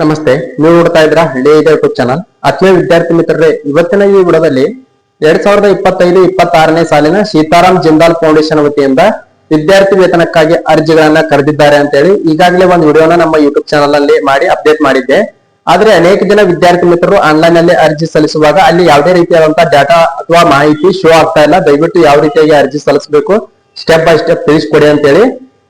ನಮಸ್ತೆ, ನೀವು ನೋಡ್ತಾ ಇದ್ರ ಹಳ್ಳಿ ಯೂಟ್ಯೂಬ್ ಚಾನಲ್ ಆತ್ಮೀಯ ವಿದ್ಯಾರ್ಥಿ ಮಿತ್ರರೇ, ಇವತ್ತಿನ ಈ ವಿಡದಲ್ಲಿ ಎರಡ್ ಸಾವಿರದ ಇಪ್ಪತ್ತೈದು, ಇಪ್ಪತ್ತಾರನೇ ಸಾಲಿನ ಸೀತಾರಾಮ್ ಜಿಂದಾಲ್ ಫೌಂಡೇಶನ್ ವತಿಯಿಂದ ವಿದ್ಯಾರ್ಥಿ ವೇತನಕ್ಕಾಗಿ ಅರ್ಜಿಗಳನ್ನ ಕರೆದಿದ್ದಾರೆ ಅಂತ ಹೇಳಿ ಈಗಾಗಲೇ ಒಂದು ವಿಡಿಯೋನ ನಮ್ಮ ಯೂಟ್ಯೂಬ್ ಚಾನಲ್ ಅಲ್ಲಿ ಮಾಡಿ ಅಪ್ಡೇಟ್ ಮಾಡಿದ್ದೆ. ಆದ್ರೆ ಅನೇಕ ಜನ ವಿದ್ಯಾರ್ಥಿ ಮಿತ್ರರು ಆನ್ಲೈನ್ನಲ್ಲಿ ಅರ್ಜಿ ಸಲ್ಲಿಸುವಾಗ ಅಲ್ಲಿ ಯಾವುದೇ ರೀತಿಯಾದಂತಹ ಡಾಟಾ ಅಥವಾ ಮಾಹಿತಿ ಶೋ ಆಗ್ತಾ ಇಲ್ಲ. ದಯವಿಟ್ಟು ಯಾವ ರೀತಿಯಾಗಿ ಅರ್ಜಿ ಸಲ್ಲಿಸಬೇಕು ಸ್ಟೆಪ್ ಬೈ ಸ್ಟೆಪ್ ತಿಳಿಸ್ಕೊಡಿ ಅಂತ ಹೇಳಿ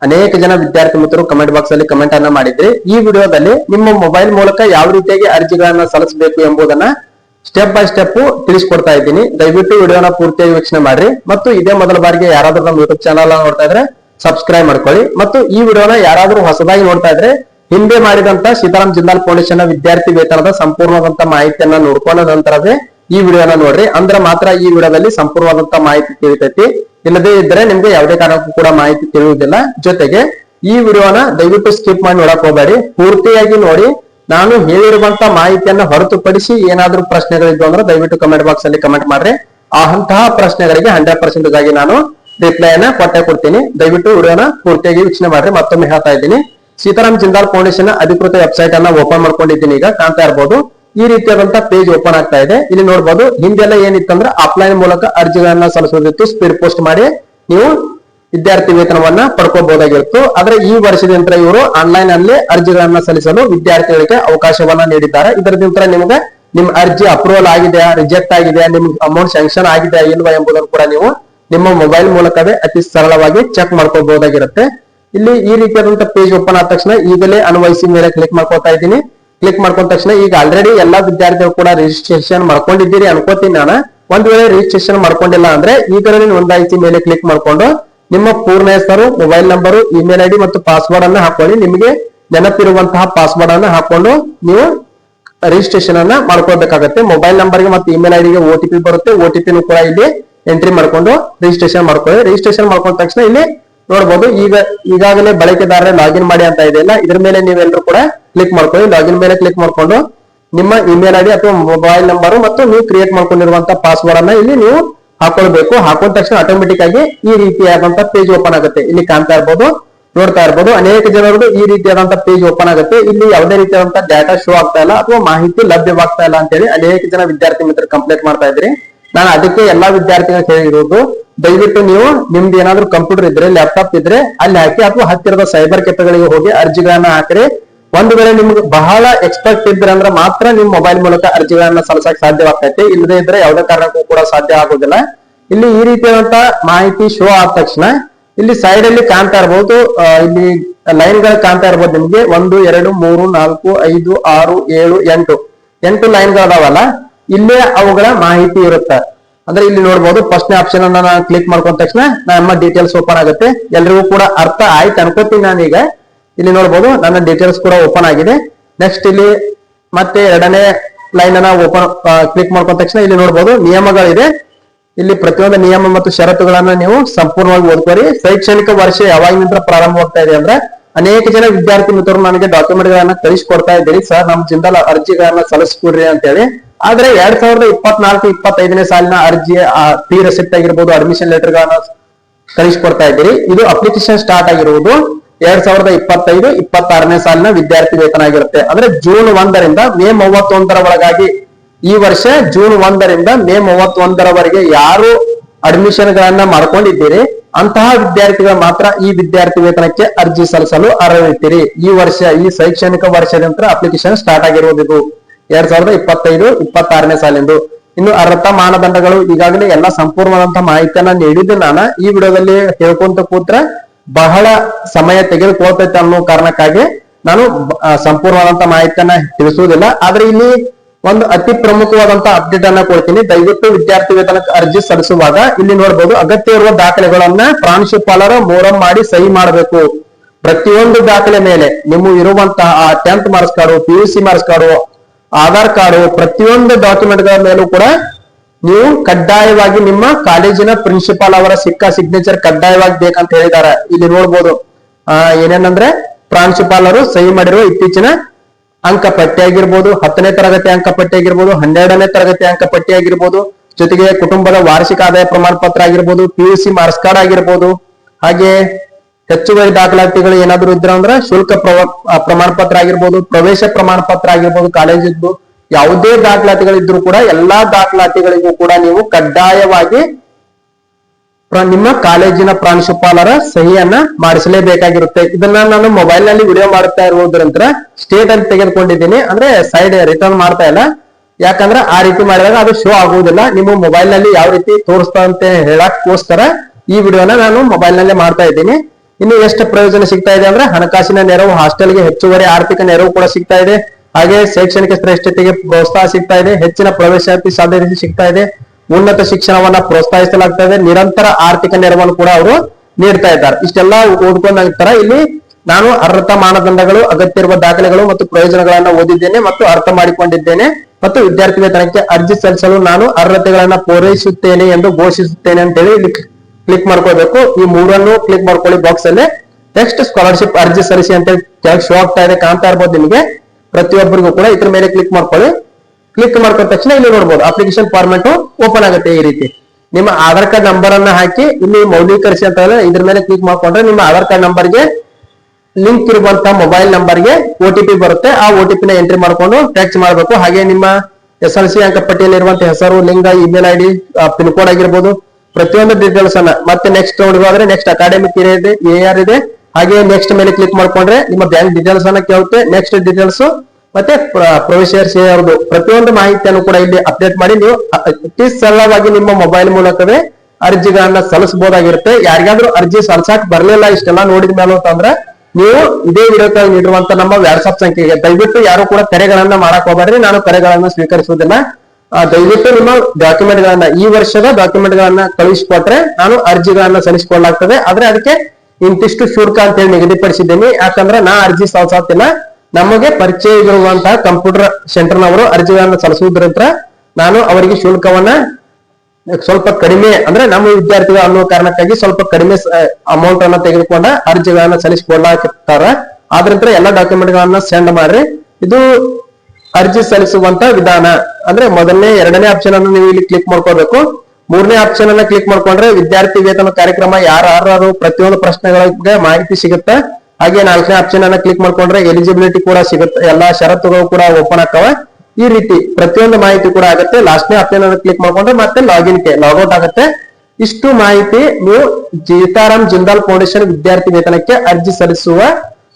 ಅನೇಕ ಜನ ವಿದ್ಯಾರ್ಥಿ ಮಿತ್ರರು ಕಮೆಂಟ್ ಬಾಕ್ಸ್ ಅಲ್ಲಿ ಕಮೆಂಟ್ ಅನ್ನ ಮಾಡಿದ್ರಿ ಈ ವಿಡಿಯೋದಲ್ಲಿ ನಿಮ್ಮ ಮೊಬೈಲ್ ಮೂಲಕ ಯಾವ ರೀತಿಯಾಗಿ ಅರ್ಜಿಗಳನ್ನ ಸಲ್ಲಿಸಬೇಕು ಎಂಬುದನ್ನ ಸ್ಟೆಪ್ ಬೈ ಸ್ಟೆಪ್ ತಿಳಿಸ್ಕೊಡ್ತಾ ಇದ್ದೀನಿ. ದಯವಿಟ್ಟು ವಿಡಿಯೋನ ಪೂರ್ತಿಯಾಗಿ ವೀಕ್ಷಣೆ ಮಾಡ್ರಿ. ಮತ್ತು ಇದೇ ಮೊದಲ ಬಾರಿಗೆ ಯಾರಾದ್ರೂ ನಮ್ಮ ಯೂಟ್ಯೂಬ್ ಚಾನಲ್ ನೋಡ್ತಾ ಇದ್ರೆ ಸಬ್ಸ್ಕ್ರೈಬ್ ಮಾಡ್ಕೊಳ್ಳಿ. ಮತ್ತು ಈ ವಿಡಿಯೋನ ಯಾರಾದ್ರೂ ಹೊಸದಾಗಿ ನೋಡ್ತಾ ಇದ್ರೆ ಹಿಂದೆ ಮಾಡಿದಂತ ಸೀತಾರಾಮ್ ಜಿಂದಾಲ್ ಫೌಂಡೇಶನ್ ವಿದ್ಯಾರ್ಥಿ ವೇತನದ ಸಂಪೂರ್ಣವಾದಂತ ಮಾಹಿತಿಯನ್ನ ನೋಡ್ಕೊಂಡ ನಂತರವೇ ಈ ವಿಡಿಯೋನ ನೋಡ್ರಿ. ಅಂದ್ರೆ ಮಾತ್ರ ಈ ವಿಡಿಯೋದಲ್ಲಿ ಸಂಪೂರ್ಣವಾದಂತ ಮಾಹಿತಿ ತಿಳಿತೈತಿ. ಇಲ್ಲದೇ ಇದ್ರೆ ನಿಮ್ಗೆ ಯಾವುದೇ ಕಾರಣಕ್ಕೂ ಕೂಡ ಮಾಹಿತಿ ತಿಳಿಯುವುದಿಲ್ಲ. ಜೊತೆಗೆ ಈ ವಿಡಿಯೋನ ದಯವಿಟ್ಟು ಸ್ಕಿಪ್ ಮಾಡಿ ನೋಡಕ್ ಹೋಗಬೇಡಿ. ಪೂರ್ತಿಯಾಗಿ ನೋಡಿ, ನಾನು ಹೇಳಿರುವಂತ ಮಾಹಿತಿಯನ್ನ ಹೊರತುಪಡಿಸಿ ಏನಾದ್ರೂ ಪ್ರಶ್ನೆಗಳಿದ್ವು ಅಂದ್ರೆ ದಯವಿಟ್ಟು ಕಮೆಂಟ್ ಬಾಕ್ಸ್ ಅಲ್ಲಿ ಕಮೆಂಟ್ ಮಾಡ್ರಿ. ಅಂತಹ ಪ್ರಶ್ನೆಗಳಿಗೆ ಹಂಡ್ರೆಡ್ ಪರ್ಸೆಂಟ್ ಆಗಿ ನಾನು ರಿಪ್ಲೈನ ಕೊಟ್ಟೆ ಕೊಡ್ತೀನಿ. ದಯವಿಟ್ಟು ವಿಡಿಯೋನ ಪೂರ್ತಿಯಾಗಿ ವೀಕ್ಷಣೆ ಮಾಡ್ರಿ. ಮತ್ತೊಮ್ಮೆ ಹೇಳ್ತಾ ಇದ್ದೀನಿ. ಸೀತಾರಾಮ್ ಜಿಂದಾಲ್ ಫೌಂಡೇಶನ್ ಅಧಿಕೃತ ವೆಬ್ಸೈಟ್ ಅನ್ನ ಓಪನ್ ಮಾಡ್ಕೊಂಡಿದ್ದೀನಿ. ಈಗ ಕಾಣ್ತಾ ಇರ್ಬೋದು. ಈ ರೀತಿಯಾದಂತಹ ಪೇಜ್ ಓಪನ್ ಆಗ್ತಾ ಇದೆ. ಇಲ್ಲಿ ನೋಡಬಹುದು ಹಿಂದೆಲ್ಲ ಏನಿತ್ತಂದ್ರೆ ಆಫ್ಲೈನ್ ಮೂಲಕ ಅರ್ಜಿಗಳನ್ನ ಸಲ್ಲಿಸೋದಿತ್ತು ಸ್ಪೀಡ್ ಪೋಸ್ಟ್ ಮಾಡಿ ನೀವು ವಿದ್ಯಾರ್ಥಿ ವೇತನವನ್ನ ಪಡ್ಕೋಬಹುದಾಗಿತ್ತು. ಆದ್ರೆ ಈ ವರ್ಷದಿಂದ ಇವರು ಆನ್ಲೈನ್ ಅಲ್ಲಿ ಅರ್ಜಿಗಳನ್ನ ಸಲ್ಲಿಸಲು ವಿದ್ಯಾರ್ಥಿಗಳಿಗೆ ಅವಕಾಶವನ್ನ ನೀಡಿದ್ದಾರೆ. ಇದರ ನಂತರ ನಿಮಗೆ ನಿಮ್ಮ ಅರ್ಜಿ ಅಪ್ರೂವಲ್ ಆಗಿದೆಯಾ ರಿಜೆಕ್ಟ್ ಆಗಿದೆಯಾ, ನಿಮ್ ಅಮೌಂಟ್ ಸ್ಯಾಂಕ್ಷನ್ ಆಗಿದೆಯಾ ಇಲ್ವಾ ಎಂಬುದನ್ನು ಕೂಡ ನೀವು ನಿಮ್ಮ ಮೊಬೈಲ್ ಮೂಲಕವೇ ಅತಿ ಸರಳವಾಗಿ ಚೆಕ್ ಮಾಡ್ಕೋಬಹುದಾಗಿರುತ್ತೆ. ಇಲ್ಲಿ ಈ ರೀತಿಯಾದಂತಹ ಪೇಜ್ ಓಪನ್ ಆದ ತಕ್ಷಣ ಈಗಲೇ ಅನ್ವಯಿಸಿ ಮೇಲೆ ಕ್ಲಿಕ್ ಮಾಡ್ಕೋತಾ ಇದ್ದೀನಿ. ಕ್ಲಿಕ್ ಮಾಡ್ಕೊಂಡ ತಕ್ಷಣ ಈಗ ಆಲ್ರೆಡಿ ಎಲ್ಲಾ ವಿದ್ಯಾರ್ಥಿಗಳು ಕೂಡ ರಿಜಿಸ್ಟ್ರೇಷನ್ ಮಾಡ್ಕೊಂಡಿದ್ದೀರಿ ಅನ್ಕೋತೀನಿ ನಾನು. ಒಂದ್ ವೇಳೆ ರಿಜಿಸ್ಟ್ರೇಷನ್ ಮಾಡ್ಕೊಂಡಿಲ್ಲ ಅಂದ್ರೆ ಈಗಲೇ ನೋಂದಾಯಿಸಿ ಮೇಲೆ ಕ್ಲಿಕ್ ಮಾಡ್ಕೊಂಡು ನಿಮ್ಮ ಪೂರ್ಣ ಹೆಸರು ಮೊಬೈಲ್ ನಂಬರು ಇಮೇಲ್ ಐಡಿ ಮತ್ತು ಪಾಸ್ವರ್ಡ್ ಅನ್ನ ಹಾಕೊಳ್ಳಿ. ನಿಮಗೆ ನೆನಪಿರುವಂತಹ ಪಾಸ್ವರ್ಡ್ ಅನ್ನ ಹಾಕೊಂಡು ನೀವು ರಿಜಿಸ್ಟ್ರೇಷನ್ ಅನ್ನ ಮಾಡ್ಕೊಳ್ಬೇಕಾಗತ್ತೆ. ಮೊಬೈಲ್ ನಂಬರ್ಗೆ ಮತ್ತು ಇಮೇಲ್ ಐಡಿಗೆ ಓ ಟಿ ಪಿ ಬರುತ್ತೆ. ಓ ಟಿ ಪಿನೂ ಕೂಡ ಇಲ್ಲಿ ಎಂಟ್ರಿ ಮಾಡ್ಕೊಂಡು ರಿಜಿಸ್ಟ್ರೇಷನ್ ಮಾಡ್ಕೊಳ್ಳಿ. ರಿಜಿಸ್ಟ್ರೇಷನ್ ಮಾಡ್ಕೊಂಡ ತಕ್ಷಣ ಇಲ್ಲಿ ನೋಡ್ಬೋದು. ಈಗ ಈಗಾಗಲೇ ಬಳಕೆದಾರರ ಲಾಗಿನ್ ಮಾಡಿ ಅಂತ ಇದೆಯಲ್ಲ ಇದ್ರ ಮೇಲೆ ನೀವೆಲ್ಲರೂ ಕೂಡ ಕ್ಲಿಕ್ ಮಾಡ್ಕೊಳ್ಳಿ. ಲಾಗಿನ್ ಮೇಲೆ ಕ್ಲಿಕ್ ಮಾಡ್ಕೊಂಡು ನಿಮ್ಮ ಇಮೇಲ್ ಐಡಿ ಅಥವಾ ಮೊಬೈಲ್ ನಂಬರ್ ಮತ್ತು ನೀವು ಕ್ರಿಯೇಟ್ ಮಾಡ್ಕೊಂಡಿರುವಂತ ಪಾಸ್ವರ್ಡ್ ಅನ್ನ ಇಲ್ಲಿ ನೀವು ಹಾಕೊಳ್ಬೇಕು. ಹಾಕೊಂಡ ತಕ್ಷಣ ಆಟೋಮೆಟಿಕ್ ಆಗಿ ಈ ರೀತಿಯಾದಂತ ಪೇಜ್ ಓಪನ್ ಆಗುತ್ತೆ. ಇಲ್ಲಿ ಕಾಣ್ತಾ ಇರ್ಬೋದು, ನೋಡ್ತಾ ಇರ್ಬೋದು. ಅನೇಕ ಜನರದ್ದು ಈ ರೀತಿಯಾದಂತ ಪೇಜ್ ಓಪನ್ ಆಗುತ್ತೆ. ಇಲ್ಲಿ ಯಾವುದೇ ರೀತಿಯಾದಂತ ಡಾಟಾ ಶೋ ಆಗ್ತಾ ಇಲ್ಲ ಅಥವಾ ಮಾಹಿತಿ ಲಭ್ಯವಾಗ್ತಾ ಇಲ್ಲ ಅಂತ ಹೇಳಿ ಅನೇಕ ಜನ ವಿದ್ಯಾರ್ಥಿ ಮಿತ್ರರು ಕಂಪ್ಲೇಂಟ್ ಮಾಡ್ತಾ ಇದ್ರಿ ನಾನು ಅದಕ್ಕೆ ಎಲ್ಲಾ ವಿದ್ಯಾರ್ಥಿಗಳು ಹೇಳಿರೋದು ದಯವಿಟ್ಟು ನೀವು ನಿಮ್ದು ಏನಾದ್ರು ಕಂಪ್ಯೂಟರ್ ಇದ್ರೆ ಲ್ಯಾಪ್ಟಾಪ್ ಇದ್ರೆ ಅಲ್ಲಿ ಹಾಕಿ, ಅಥವಾ ಹತ್ತಿರದ ಸೈಬರ್ ಕೆಫೆಗಳಿಗೆ ಹೋಗಿ ಅರ್ಜಿಗಳನ್ನ ಹಾಕ್ರಿ. ಒಂದು ವೇಳೆ ನಿಮ್ಗೆ ಬಹಳ ಎಕ್ಸ್ಪರ್ಟ್ ಇದ್ರೆ ಅಂದ್ರೆ ಮಾತ್ರ ನಿಮ್ ಮೊಬೈಲ್ ಮೂಲಕ ಅರ್ಜಿಗಳನ್ನ ಸಲ್ಲಿಸಕ್ ಸಾಧ್ಯವಾಗ್ತೈತಿ. ಇಲ್ಲದೆ ಇದ್ರೆ ಯಾವ್ದೇ ಕಾರಣಕ್ಕೂ ಕೂಡ ಸಾಧ್ಯ ಆಗೋದಿಲ್ಲ ಇಲ್ಲಿ ಈ ರೀತಿಯಾದಂತ ಮಾಹಿತಿ ಶೋ ಆದ ತಕ್ಷಣ ಇಲ್ಲಿ ಸೈಡ್ ಅಲ್ಲಿ ಕಾಣ್ತಾ ಇರ್ಬೋದು ಇಲ್ಲಿ ಲೈನ್ಗಳು ಕಾಣ್ತಾ ಇರ್ಬೋದು ನಿಮ್ಗೆ. ಒಂದು, ಎರಡು, ಮೂರು, ನಾಲ್ಕು, ಐದು, ಆರು, ಏಳು, ಎಂಟು. ಎಂಟು ಲೈನ್ ಗಳದಾವಲ್ಲ, ಇಲ್ಲೇ ಅವುಗಳ ಮಾಹಿತಿ ಇರುತ್ತೆ. ಅಂದ್ರೆ ಇಲ್ಲಿ ನೋಡ್ಬೋದು ಫಸ್ಟ್ನೇ ಆಪ್ಷನ್ ಅನ್ನ ನಾನು ಕ್ಲಿಕ್ ಮಾಡ್ಕೊಂಡ ತಕ್ಷಣ ನಮ್ಮ ಡೀಟೇಲ್ಸ್ ಓಪನ್ ಆಗುತ್ತೆ. ಎಲ್ರಿಗೂ ಕೂಡ ಅರ್ಥ ಆಯ್ತು ಅನ್ಕೋತೀನಿ ನಾನೀಗ. ಇಲ್ಲಿ ನೋಡ್ಬೋದು ನನ್ನ ಡೀಟೇಲ್ಸ್ ಕೂಡ ಓಪನ್ ಆಗಿದೆ. ನೆಕ್ಸ್ಟ್ ಇಲ್ಲಿ ಮತ್ತೆ ಎರಡನೇ ಲೈನ್ ಅನ್ನ ಓಪನ್ ಕ್ಲಿಕ್ ಮಾಡ್ಕೊಂಡ ತಕ್ಷಣ ಇಲ್ಲಿ ನೋಡ್ಬೋದು ನಿಯಮಗಳಿದೆ. ಇಲ್ಲಿ ಪ್ರತಿಯೊಂದು ನಿಯಮ ಮತ್ತು ಷರತ್ತುಗಳನ್ನ ನೀವು ಸಂಪೂರ್ಣವಾಗಿ ಓದ್ಕೋರಿ ಶೈಕ್ಷಣಿಕ ವರ್ಷ ಯಾವಾಗಿನಿಂದ ಪ್ರಾರಂಭವಾಗ್ತಾ ಇದೆ ಅಂದ್ರೆ ಅನೇಕ ಜನ ವಿದ್ಯಾರ್ಥಿ ಮಿತ್ರರು ನನಗೆ ಡಾಕ್ಯುಮೆಂಟ್ ಗಳನ್ನ ಕಳಿಸ್ಕೊಡ್ತಾ ಇದ್ದೀರಿ. ಸರ್, ನಮ್ ಜಿಂದಾಲ್ ಅರ್ಜಿಗಳನ್ನ ಸಲ್ಲಿಸ್ಕೊಡ್ರಿ ಅಂತ ಹೇಳಿ ಆದ್ರೆ ಎರಡ್ ಸಾವಿರದ ಇಪ್ಪತ್ನಾಲ್ಕು, ಇಪ್ಪತ್ತೈದನೇ ಸಾಲಿನ ಅರ್ಜಿ ಟಿ ರೆಸಿಪ್ಟ್ ಆಗಿರ್ಬೋದು ಅಡ್ಮಿಷನ್ ಲೆಟರ್ ಗಳನ್ನ ಕಳಿಸ್ಕೊಡ್ತಾ ಇದ್ದೀರಿ. ಇದು ಅಪ್ಲಿಕೇಶನ್ ಸ್ಟಾರ್ಟ್ ಆಗಿರುವುದು ಎರಡ್ ಸಾವಿರದ ಇಪ್ಪತ್ತೈದು, ಇಪ್ಪತ್ತಾರನೇ ಸಾಲಿನ ವಿದ್ಯಾರ್ಥಿ ವೇತನ ಆಗಿರುತ್ತೆ. ಅಂದ್ರೆ ಜೂನ್ ಒಂದರಿಂದ ಮೇ ಮೂವತ್ತೊಂದರ ಒಳಗಾಗಿ ಈ ವರ್ಷ ಜೂನ್ ಒಂದರಿಂದ ಮೇ ಮೂವತ್ತೊಂದರವರೆಗೆ ಯಾರು ಅಡ್ಮಿಷನ್ ಗಳನ್ನ ಮಾಡ್ಕೊಂಡಿದ್ದೀರಿ, ಅಂತಹ ವಿದ್ಯಾರ್ಥಿಗಳು ಮಾತ್ರ ಈ ವಿದ್ಯಾರ್ಥಿ ವೇತನಕ್ಕೆ ಅರ್ಜಿ ಸಲ್ಲಿಸಲು ಅರ್ಹರಿದ್ದೀರಿ. ಈ ವರ್ಷ, ಈ ಶೈಕ್ಷಣಿಕ ವರ್ಷದ ಅಪ್ಲಿಕೇಶನ್ ಸ್ಟಾರ್ಟ್ ಆಗಿರುವುದು ಎರಡ್ ಸಾವಿರದ ಇಪ್ಪತ್ತೈದು, ಇಪ್ಪತ್ತಾರನೇ ಸಾಲಿಂದು. ಇನ್ನು ಅರ್ಹತಾ ಮಾನದಂಡಗಳು ಈಗಾಗಲೇ ಎಲ್ಲ ಸಂಪೂರ್ಣವಾದಂತಹ ಮಾಹಿತಿಯನ್ನ ನೀಡಿದ್ದು. ನಾನು ಈ ವಿಡಿಯೋದಲ್ಲಿ ಹೇಳ್ಕೊಂತ ಕೂತ್ರ ಬಹಳ ಸಮಯ ತೆಗೆದುಕೊಳ್ತೈತೆ ಅನ್ನೋ ಕಾರಣಕ್ಕಾಗಿ ನಾನು ಸಂಪೂರ್ಣವಾದಂತ ಮಾಹಿತಿಯನ್ನ ತಿಳಿಸುವುದಿಲ್ಲ. ಆದ್ರೆ ಇಲ್ಲಿ ಒಂದು ಅತಿ ಪ್ರಮುಖವಾದಂತ ಅಪ್ಡೇಟ್ ಅನ್ನ ಕೊಡ್ತೀನಿ. ದಯವಿಟ್ಟು ವಿದ್ಯಾರ್ಥಿ ವೇತನಕ್ಕೆ ಅರ್ಜಿ ಸಲ್ಲಿಸುವಾಗ ಇಲ್ಲಿ ನೋಡಬಹುದು ಅಗತ್ಯ ಇರುವ ದಾಖಲೆಗಳನ್ನ ಪ್ರಾಂಶುಪಾಲರ ಮೋರಂ ಮಾಡಿ ಸಹಿ ಮಾಡಬೇಕು. ಪ್ರತಿಯೊಂದು ದಾಖಲೆ ಮೇಲೆ ನಿಮ್ಮ ಇರುವಂತಹ tenth marks card P U C marks card Aadhaar card, ಪ್ರತಿಯೊಂದು ಡಾಕ್ಯುಮೆಂಟ್ಗಳ ಮೇಲೂ ಕೂಡ ನೀವು ಕಡ್ಡಾಯವಾಗಿ ನಿಮ್ಮ ಕಾಲೇಜಿನ ಪ್ರಿನ್ಸಿಪಾಲ್ ಅವರ ಸಿಕ್ಕ ಸಿಗ್ನೇಚರ್ ಕಡ್ಡಾಯವಾಗಿ ಬೇಕಂತ ಹೇಳಿದ್ದಾರೆ. ಇಲ್ಲಿ ನೋಡ್ಬೋದು, ಆ, ಏನೇನಂದ್ರೆ ಪ್ರಾಂಶುಪಾಲರು ಸಹಿ ಮಾಡಿರುವ ಇತ್ತೀಚಿನ ಅಂಕಪಟ್ಟಿ ಆಗಿರ್ಬೋದು ಹತ್ತನೇ ತರಗತಿ ಅಂಕ ಪಟ್ಟಿ ಆಗಿರ್ಬೋದು ಹನ್ನೆರಡನೇ ತರಗತಿ ಅಂಕಪಟ್ಟಿ ಆಗಿರ್ಬೋದು ಜೊತೆಗೆ ಕುಟುಂಬದ ವಾರ್ಷಿಕ ಆದಾಯ ಪ್ರಮಾಣ ಪತ್ರ ಆಗಿರ್ಬೋದು P U C marks card ಆಗಿರ್ಬೋದು, ಹಾಗೆ ಹೆಚ್ಚುವರಿ ದಾಖಲಾತಿಗಳು ಏನಾದ್ರು ಇದ್ರ ಅಂದ್ರೆ ಶುಲ್ಕ ಪ್ರಮಾಣ ಪತ್ರ ಆಗಿರ್ಬೋದು, ಪ್ರವೇಶ ಪ್ರಮಾಣ ಪತ್ರ ಆಗಿರ್ಬೋದು ಕಾಲೇಜಿದ್ದು ಯಾವುದೇ ದಾಖಲಾತಿಗಳಿದ್ರು ಕೂಡ ಎಲ್ಲಾ ದಾಖಲಾತಿಗಳಿಗೂ ಕೂಡ ನೀವು ಕಡ್ಡಾಯವಾಗಿ ನಿಮ್ಮ ಕಾಲೇಜಿನ ಪ್ರಾಂಶುಪಾಲರ ಸಹಿಯನ್ನ ಮಾಡಿಸಲೇಬೇಕಾಗಿರುತ್ತೆ. ಇದನ್ನ ನಾನು ಮೊಬೈಲ್ನಲ್ಲಿ ವಿಡಿಯೋ ಮಾಡ್ತಾ ಇರುವುದರಿಂದ ಸ್ಟೇಟ್ ಅಲ್ಲಿ ತೆಗೆದುಕೊಂಡಿದ್ದೀನಿ. ಅಂದ್ರೆ ಸೈಡ್ ರಿಟರ್ನ್ ಮಾಡ್ತಾ ಇಲ್ಲ. ಯಾಕಂದ್ರೆ ಆ ರೀತಿ ಮಾಡಿದಾಗ ಅದು ಶೋ ಆಗುವುದಿಲ್ಲ. ನಿಮ್ಮ ಮೊಬೈಲ್ನಲ್ಲಿ ಯಾವ ರೀತಿ ತೋರಿಸ್ತಾ ಅಂತ ಹೇಳಕ್ಕೋಸ್ಕರ ಈ ವಿಡಿಯೋನ ನಾನು ಮೊಬೈಲ್ ನಲ್ಲೇ ಮಾಡ್ತಾ ಇದ್ದೀನಿ. ಇನ್ನು ಎಷ್ಟು ಪ್ರಯೋಜನ ಸಿಗ್ತಾ ಇದೆ ಅಂದ್ರೆ ಹಣಕಾಸಿನ ನೆರವು ಹಾಸ್ಟೆಲ್ಗೆ ಹೆಚ್ಚುವರಿ ಆರ್ಥಿಕ ನೆರವು ಕೂಡ ಸಿಗ್ತಾ ಇದೆ. ಹಾಗೆ ಶೈಕ್ಷಣಿಕ ಶ್ರೇಷ್ಠತೆಗೆ ಪ್ರೋತ್ಸಾಹ ಸಿಗ್ತಾ ಇದೆ. ಹೆಚ್ಚಿನ ಪ್ರವೇಶಾತಿ ಸಾಧ್ಯತೆ ಸಿಗ್ತಾ ಇದೆ. ಉನ್ನತ ಶಿಕ್ಷಣವನ್ನ ಪ್ರೋತ್ಸಾಹಿಸಲಾಗ್ತಾ ಇದೆ. ನಿರಂತರ ಆರ್ಥಿಕ ನೆರವನ್ನು ಕೂಡ ಅವರು ನೀಡ್ತಾ ಇದ್ದಾರೆ. ಇಷ್ಟೆಲ್ಲ ಓದ್ಕೊಂಡ ಇಲ್ಲಿ ನಾನು ಅರ್ಹತಾ ಮಾನದಂಡಗಳು ಅಗತ್ಯ ಇರುವ ದಾಖಲೆಗಳು ಮತ್ತು ಪ್ರಯೋಜನಗಳನ್ನ ಓದಿದ್ದೇನೆ ಮತ್ತು ಅರ್ಥ ಮಾಡಿಕೊಂಡಿದ್ದೇನೆ ಮತ್ತು ವಿದ್ಯಾರ್ಥಿ ವೇತನಕ್ಕೆ ಅರ್ಜಿ ಸಲ್ಲಿಸಲು ನಾನು ಅರ್ಹತೆಗಳನ್ನ ಪೂರೈಸುತ್ತೇನೆ ಎಂದು ಘೋಷಿಸುತ್ತೇನೆ ಅಂತೇಳಿ ಇಲ್ಲಿ ಕ್ಲಿಕ್ ಮಾಡ್ಕೋಬೇಕು. ಈ ಮೂರನ್ನು ಕ್ಲಿಕ್ ಮಾಡ್ಕೊಳ್ಳಿ ಬಾಕ್ಸ್ ಅಲ್ಲಿ. ನೆಕ್ಸ್ಟ್ ಸ್ಕಾಲರ್ಶಿಪ್ ಅರ್ಜಿ ಸಲ್ಲಿಸಿ ಅಂತ ಶೋ ಆಗ್ತಾ ಇದೆ ಕಾಣ್ತಾ ಇರ್ಬೋದು ನಿಮಗೆ. ಪ್ರತಿಯೊಬ್ಬರಿಗೂ ಕೂಡ ಇದ್ರ ಮೇಲೆ ಕ್ಲಿಕ್ ಮಾಡ್ಕೊಳ್ಳಿ. ಕ್ಲಿಕ್ ಮಾಡ್ಕೊಂಡ ತಕ್ಷಣ ಇಲ್ಲಿ ನೋಡ್ಬೋದು ಅಪ್ಲಿಕೇಶನ್ ಫಾರ್ಮೆಟ್ ಓಪನ್ ಆಗುತ್ತೆ ಈ ರೀತಿ. ನಿಮ್ಮ ಆಧಾರ್ ಕಾರ್ಡ್ ನಂಬರ್ ಅನ್ನ ಹಾಕಿ ಇಲ್ಲಿ ಮೌಲ್ಯೀಕರಿಸಿ ಅಂತ ಇದೆ, ಇದ್ರ ಮೇಲೆ ಕ್ಲಿಕ್ ಮಾಡ್ಕೊಂಡ್ರೆ ನಿಮ್ಮ ಆಧಾರ್ ಕಾರ್ಡ್ ನಂಬರ್ಗೆ ಲಿಂಕ್ ಇರುವಂತಹ ಮೊಬೈಲ್ ನಂಬರ್ಗೆ ಒ ಟಿ ಪಿ ಬರುತ್ತೆ. ಆ ಒ ಟಿ ಪಿನ ಎಂಟ್ರಿ ಮಾಡ್ಕೊಂಡು ಟ್ಯಾಕ್ಸ್ ಮಾಡಬೇಕು. ಹಾಗೆ ನಿಮ್ಮ ಎಸ್ ಎಲ್ ಸಿ ಅಂಕ ಪಟ್ಟಿಯಲ್ಲಿ ಇರುವಂತ ಹೆಸರು ಲಿಂಗ ಇಮೇಲ್ ಐಡಿ ಪಿನ್ ಕೋಡ್ ಆಗಿರ್ಬೋದು. ಪ್ರತಿಯೊಂದು ಡೀಟೇಲ್ಸ್ ಅನ್ನ. ಮತ್ತೆ ನೆಕ್ಸ್ಟ್ ನೋಡಿದ್ರೆ ನೆಕ್ಸ್ಟ್ ಅಕಾಡೆಮಿಕ್ ಇದೆ ಎ ಆರ್ ಇದೆ. ಹಾಗೆ ನೆಕ್ಸ್ಟ್ ಮೇಲೆ ಕ್ಲಿಕ್ ಮಾಡ್ಕೊಂಡ್ರೆ ನಿಮ್ಮ ಬ್ಯಾಂಕ್ ಡೀಟೇಲ್ಸ್ ಅನ್ನ ಕೇಳುತ್ತೆ. ನೆಕ್ಸ್ಟ್ ಡೀಟೇಲ್ಸ್ ಮತ್ತೆ ಪ್ರೊವಿಷಿಯರ್ ಅವ್ರದ್ದು. ಪ್ರತಿಯೊಂದು ಮಾಹಿತಿಯನ್ನು ಕೂಡ ಇಲ್ಲಿ ಅಪ್ಡೇಟ್ ಮಾಡಿ ನೀವು ಅತಿ ಸರಳವಾಗಿ ನಿಮ್ಮ ಮೊಬೈಲ್ ಮೂಲಕವೇ ಅರ್ಜಿಗಳನ್ನ ಸಲ್ಲಿಸಬಹುದಾಗಿರುತ್ತೆ. ಯಾರಿಗಾದ್ರೂ ಅರ್ಜಿ ಸಲ್ಸಾಕ್ ಬರ್ಲಿಲ್ಲ ಇಷ್ಟೆಲ್ಲ ನೋಡಿದ ಮೇಲೆ ಅಂತಂದ್ರೆ ನೀವು ಇದೇ ವಿಡಿಯೋ ನೀಡಿರುವಂತ ನಮ್ಮ ವಾಟ್ಸ್ಆಪ್ ಸಂಖ್ಯೆಗೆ. ದಯವಿಟ್ಟು ಯಾರು ಕೂಡ ಕರೆಗಳನ್ನ ಮಾಡಕ್ ಹೋಗ್ಬಾರ್ರಿ ನಾನು ಕರೆಗಳನ್ನ ಸ್ವೀಕರಿಸುವುದಿಲ್ಲ. ದಯವಿಟ್ಟು ನಿಮ್ಮ ಡಾಕ್ಯುಮೆಂಟ್ ಗಳನ್ನ ಈ ವರ್ಷದ ಡಾಕ್ಯುಮೆಂಟ್ ಗಳನ್ನ ಕಳಿಸಿಕೊಟ್ರೆ ನಾನು ಅರ್ಜಿಗಳನ್ನ ಸಲ್ಲಿಸಿಕೊಳ್ಳಾಗ್ತದೆ. ಆದ್ರೆ ಅದಕ್ಕೆ ಇಂತಿಷ್ಟು ಶುಲ್ಕ ಅಂತ ಹೇಳಿ ನಿಗದಿಪಡಿಸಿದ್ದೀನಿ. ಯಾಕಂದ್ರೆ ನಾ ಅರ್ಜಿ ಸಲ್ಲಿಸತ್ತಿಲ್ಲ ನಮಗೆ ಪರಿಚಯ ಇರುವಂತಹ ಕಂಪ್ಯೂಟರ್ ಸೆಂಟರ್ನವರು ಅರ್ಜಿಗಳನ್ನ ಸಲ್ಲಿಸುವುದರಿಂದ ನಾನು ಅವರಿಗೆ ಶುಲ್ಕವನ್ನ ಸ್ವಲ್ಪ ಕಡಿಮೆ, ಅಂದ್ರೆ ನಮ್ಮ ವಿದ್ಯಾರ್ಥಿಗಳು ಅನ್ನೋ ಕಾರಣಕ್ಕಾಗಿ ಸ್ವಲ್ಪ ಕಡಿಮೆ ಅಮೌಂಟ್ ಅನ್ನ ತೆಗೆದುಕೊಂಡ ಅರ್ಜಿಗಳನ್ನ ಸಲ್ಲಿಸಿಕೊಳ್ಳಾಕ್ತಾರ ಆದ್ರಿಂದ ಎಲ್ಲಾ ಡಾಕ್ಯುಮೆಂಟ್ ಗಳನ್ನ ಸೆಂಡ್ ಮಾಡ್ರಿ. ಇದು ಅರ್ಜಿ ಸಲ್ಲಿಸುವಂತ ವಿಧಾನ. ಅಂದ್ರೆ ಮೊದಲನೇ, ಎರಡನೇ ಆಪ್ಷನ್ ಅನ್ನು ನೀವು ಇಲ್ಲಿ ಕ್ಲಿಕ್ ಮಾಡ್ಕೋಬೇಕು. ಮೂರನೇ ಆಪ್ಷನ್ ಅನ್ನ ಕ್ಲಿಕ್ ಮಾಡ್ಕೊಂಡ್ರೆ ವಿದ್ಯಾರ್ಥಿ ವೇತನ ಕಾರ್ಯಕ್ರಮ ಯಾರು ಪ್ರತಿಯೊಂದು ಪ್ರಶ್ನೆಗಳಿಗೆ ಮಾಹಿತಿ ಸಿಗುತ್ತೆ. ಹಾಗೆ ನಾಲ್ಕನೇ ಆಪ್ಷನ್ ಅನ್ನ ಕ್ಲಿಕ್ ಮಾಡ್ಕೊಂಡ್ರೆ ಎಲಿಜಿಬಿಲಿಟಿ ಕೂಡ ಸಿಗುತ್ತೆ. ಎಲ್ಲಾ ಷರತ್ತುಗಳು ಕೂಡ ಓಪನ್ ಆಗ್ತವೆ. ಈ ರೀತಿ ಪ್ರತಿಯೊಂದು ಮಾಹಿತಿ ಕೂಡ ಆಗುತ್ತೆ. ಲಾಸ್ಟ್ನೇ ಆಪ್ಷನ್ ಅನ್ನ ಕ್ಲಿಕ್ ಮಾಡ್ಕೊಂಡ್ರೆ ಮತ್ತೆ ಲಾಗಿನ್ಗೆ ಲಾಗೌಟ್ ಆಗುತ್ತೆ. ಇಷ್ಟು ಮಾಹಿತಿ ನೀವು ಜೀತಾರಾಮ್ ಜಿಂದಾಲ್ ಫೌಂಡೇಶನ್ ವಿದ್ಯಾರ್ಥಿ ವೇತನಕ್ಕೆ ಅರ್ಜಿ ಸಲ್ಲಿಸುವ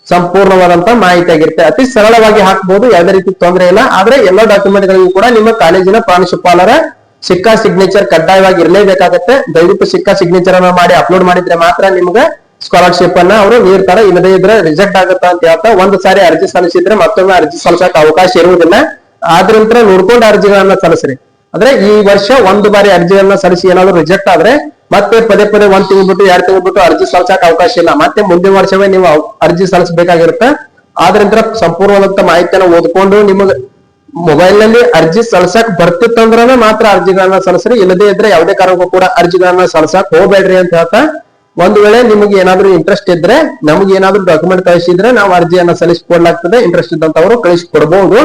ಸಂಪೂರ್ಣವಾದಂತ ಮಾಹಿತಿ ಆಗಿರುತ್ತೆ. ಅತಿ ಸರಳವಾಗಿ ಹಾಕಬಹುದು ಯಾವುದೇ ರೀತಿ ತೊಂದರೆ ಇಲ್ಲ. ಆದ್ರೆ ಎಲ್ಲ ಡಾಕ್ಯುಮೆಂಟ್ ಗಳಿಗೂ ಕೂಡ ನಿಮ್ಮ ಕಾಲೇಜಿನ ಪ್ರಾಂಶುಪಾಲರ ಸಿಕ್ಕಾ ಸಿಗ್ನೇಚರ್ ಕಡ್ಡಾಯವಾಗಿ ಇರಲೇಬೇಕಾಗತ್ತೆ ದಯವಿಟ್ಟು ಸಿಕ್ಕಾ ಸಿಗ್ನೇಚರ್ ಅನ್ನ ಮಾಡಿ ಅಪ್ಲೋಡ್ ಮಾಡಿದ್ರೆ ಮಾತ್ರ ನಿಮ್ಗೆ ಸ್ಕಾಲರ್ಶಿಪ್ ಅನ್ನ ಅವರು ನೀಡ್ತಾರೆ ಇಲ್ಲದೇ ಇದ್ರೆ ರಿಜೆಕ್ಟ್ ಆಗುತ್ತಾ ಅಂತ ಹೇಳ್ತಾ ಒಂದ್ ಸಾರಿ ಅರ್ಜಿ ಸಲ್ಲಿಸಿದ್ರೆ ಮತ್ತೊಮ್ಮೆ ಅರ್ಜಿ ಸಲ್ಲಿಸಕ್ ಅವಕಾಶ ಇರುವುದಿಲ್ಲ. ಆದ್ರಿಂದ ನೋಡ್ಕೊಂಡು ಅರ್ಜಿಗಳನ್ನ ಸಲ್ಲಿಸ್ರಿ. ಅಂದ್ರೆ ಈ ವರ್ಷ ಒಂದು ಬಾರಿ ಅರ್ಜಿಯನ್ನ ಸಲ್ಲಿಸಿ ಏನಾದ್ರು ರಿಜೆಕ್ಟ್ ಆದ್ರೆ ಮತ್ತೆ ಪದೇ ಪದೇ ಒಂದ್ ತಿಂಗಳು ಬಿಟ್ಟು ಎರಡ್ ತಿಂಗಳು ಬಿಟ್ಟು ಅರ್ಜಿ ಸಲ್ಲಿಸಕ್ ಅವಕಾಶ ಇಲ್ಲ. ಮತ್ತೆ ಮುಂದಿನ ವರ್ಷವೇ ನೀವು ಅರ್ಜಿ ಸಲ್ಲಿಸಬೇಕಾಗಿರುತ್ತೆ ಆದ್ರಿಂದ ಸಂಪೂರ್ಣವಾದಂತ ಮಾಹಿತಿಯನ್ನ ಓದ್ಕೊಂಡು ನಿಮಗೆ ಮೊಬೈಲ್ನಲ್ಲಿ ಅರ್ಜಿ ಸಲ್ಸಕ್ ಬರ್ತಿತ್ತಂದ್ರೆ ಮಾತ್ರ ಅರ್ಜಿಗಳನ್ನ ಸಲ್ಲಿಸ್ರಿ ಇಲ್ಲದೇ ಇದ್ರೆ ಯಾವುದೇ ಕಾರಣಕ್ಕೂ ಕೂಡ ಅರ್ಜಿಗಳನ್ನ ಸಲ್ಸಕ್ ಹೋಗ್ಬೇಡ್ರಿ ಅಂತ ಹೇಳ್ತಾ ಒಂದು ವೇಳೆ ನಿಮಗೆ ಏನಾದ್ರು ಇಂಟ್ರೆಸ್ಟ್ ಇದ್ರೆ, ನಮ್ಗೆ ಏನಾದ್ರು ಡಾಕ್ಯುಮೆಂಟ್ ಕಳಿಸಿದ್ರೆ ನಾವು ಅರ್ಜಿಯನ್ನ ಸಲ್ಲಿಸಿಕೊಡ್ಲಾಗ್ತದೆ. ಇಂಟ್ರೆಸ್ಟ್ ಇದ್ದಂತವರು ಕಳಿಸಿಕೊಡ್ಬಹುದು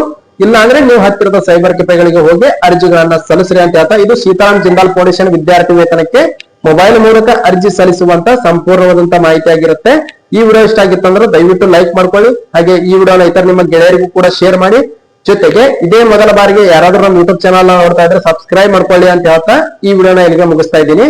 ಇಲ್ಲ ಅಂದ್ರೆ ನೀವು ಹತ್ತಿರದ ಸೈಬರ್ ಕೆಫೆಗಳಿಗೆ ಹೋಗಿ ಅರ್ಜಿಗಳನ್ನ ಸಲ್ಲಿಸ್ರಿ ಅಂತ ಹೇಳ್ತಾ ಇದು ಸೀತಾರಾಮ್ ಜಿಂದಾಲ್ ಫೌಂಡೇಶನ್ ವಿದ್ಯಾರ್ಥಿ ವೇತನಕ್ಕೆ ಮೊಬೈಲ್ ಮೂಲಕ ಅರ್ಜಿ ಸಲ್ಲಿಸುವಂತ ಸಂಪೂರ್ಣವಾದಂತ ಮಾಹಿತಿ ಆಗಿರುತ್ತೆ. ಈ ವಿಡಿಯೋ ಇಷ್ಟ ಆಗಿತ್ತಂದ್ರೆ ದಯವಿಟ್ಟು ಲೈಕ್ ಮಾಡ್ಕೊಳ್ಳಿ. ಹಾಗೆ ಈ ವಿಡಿಯೋನ ಇತರ ನಿಮ್ಮ ಗೆಳೆಯರಿಗೂ ಕೂಡ ಶೇರ್ ಮಾಡಿ. ಜೊತೆಗೆ ಇದೇ ಮೊದಲ ಬಾರಿಗೆ ಯಾರಾದ್ರೂ ನಮ್ಮ ಯೂಟ್ಯೂಬ್ ಚಾನಲ್ ನೋಡ್ತಾ ಇದ್ರೆ ಸಬ್ಸ್ಕ್ರೈಬ್ ಮಾಡ್ಕೊಳ್ಳಿ ಅಂತ ಹೇಳ್ತಾ ಈ ವಿಡಿಯೋನ ಇಲ್ಲಿಗೆ ಮುಗಿಸ್ತಾ ಇದ್ದೀನಿ.